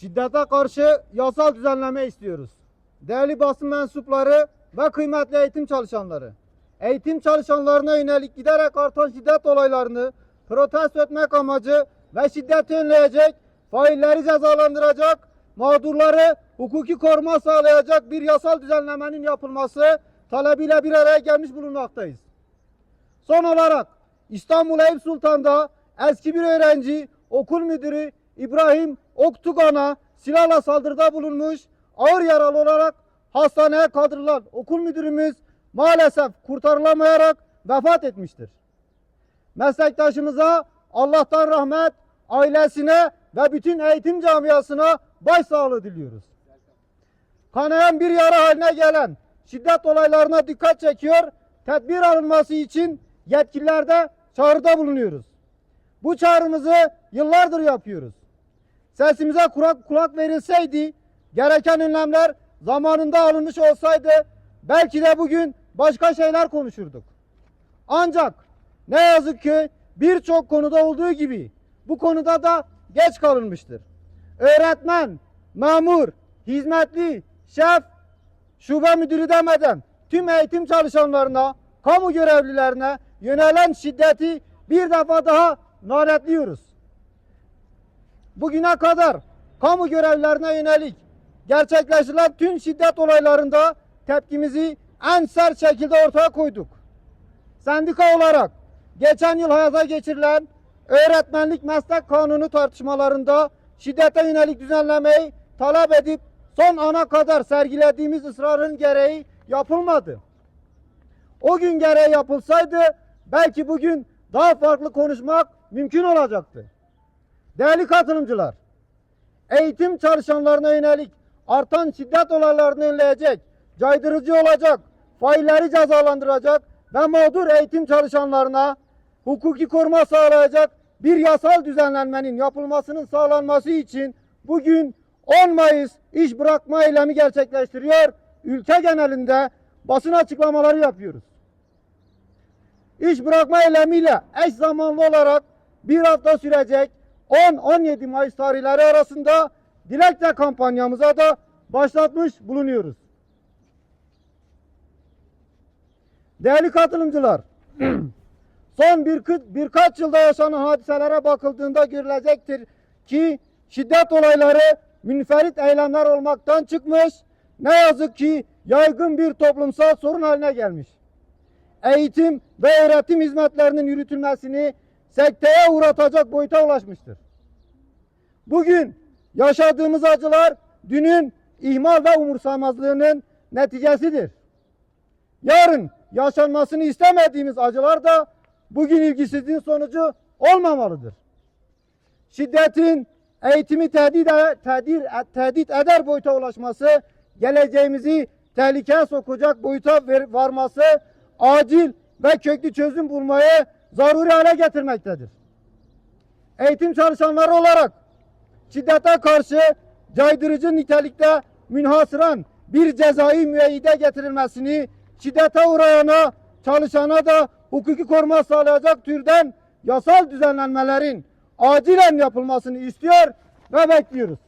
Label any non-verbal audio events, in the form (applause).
Şiddete karşı yasal düzenleme istiyoruz. Değerli basın mensupları ve kıymetli eğitim çalışanları. Eğitim çalışanlarına yönelik giderek artan şiddet olaylarını protesto etmek amacı ve şiddeti önleyecek, failleri cezalandıracak, mağdurları hukuki koruma sağlayacak bir yasal düzenlemenin yapılması talebiyle bir araya gelmiş bulunmaktayız. Son olarak İstanbul Eyüp Sultan'da eski bir öğrenci okul müdürü İbrahim Oktugan'a silahla saldırıda bulunmuş, ağır yaralı olarak hastaneye kaldırılan okul müdürümüz maalesef kurtarılamayarak vefat etmiştir. Meslektaşımıza Allah'tan rahmet, ailesine ve bütün eğitim camiasına başsağlığı diliyoruz. Kanayan bir yara haline gelen şiddet olaylarına dikkat çekiyor, tedbir alınması için yetkililerde çağrıda bulunuyoruz. Bu çağrımızı yıllardır yapıyoruz. Sesimize kulak, kulak verilseydi, gereken önlemler zamanında alınmış olsaydı belki de bugün başka şeyler konuşurduk. Ancak ne yazık ki birçok konuda olduğu gibi bu konuda da geç kalınmıştır. Öğretmen, memur, hizmetli, şef, şube müdürü demeden tüm eğitim çalışanlarına, kamu görevlilerine yönelen şiddeti bir defa daha lanetliyoruz. Bugüne kadar kamu görevlilerine yönelik gerçekleştirilen tüm şiddet olaylarında tepkimizi en sert şekilde ortaya koyduk. Sendika olarak geçen yıl hayata geçirilen öğretmenlik meslek kanunu tartışmalarında şiddete yönelik düzenlemeyi talep edip son ana kadar sergilediğimiz ısrarın gereği yapılmadı. O gün gereği yapılsaydı belki bugün daha farklı konuşmak mümkün olacaktı. Değerli katılımcılar, eğitim çalışanlarına yönelik artan şiddet olaylarını önleyecek, caydırıcı olacak, failleri cezalandıracak ve mağdur eğitim çalışanlarına hukuki koruma sağlayacak bir yasal düzenlenmenin yapılmasının sağlanması için bugün 10 Mayıs iş bırakma eylemi gerçekleştiriyor. Ülke genelinde basın açıklamaları yapıyoruz. İş bırakma eylemiyle eş zamanlı olarak bir hafta sürecek 10-17 Mayıs tarihleri arasında dilekçe kampanyamıza da başlatmış bulunuyoruz. Değerli katılımcılar, (clears throat) son bir, birkaç yılda yaşanan hadiselere bakıldığında görülecektir ki şiddet olayları münferit eylemler olmaktan çıkmış, ne yazık ki yaygın bir toplumsal sorun haline gelmiş. Eğitim ve öğretim hizmetlerinin yürütülmesini sekteye uğratacak boyuta ulaşmıştır. Bugün yaşadığımız acılar dünün ihmal ve umursamazlığının neticesidir. Yarın yaşanmasını istemediğimiz acılar da bugün ilgisizliğin sonucu olmamalıdır. Şiddetin eğitimi tehdit, tehdit, tehdit eder boyuta ulaşması, geleceğimizi tehlikeye sokacak boyuta varması, acil ve köklü çözüm bulmayı zaruri hale getirmektedir. Eğitim çalışanları olarak şiddete karşı caydırıcı nitelikte münhasıran bir cezai müeyyide getirilmesini şiddete uğrayana, çalışana da hukuki koruma sağlayacak türden yasal düzenlenmelerin acilen yapılmasını istiyor ve bekliyoruz.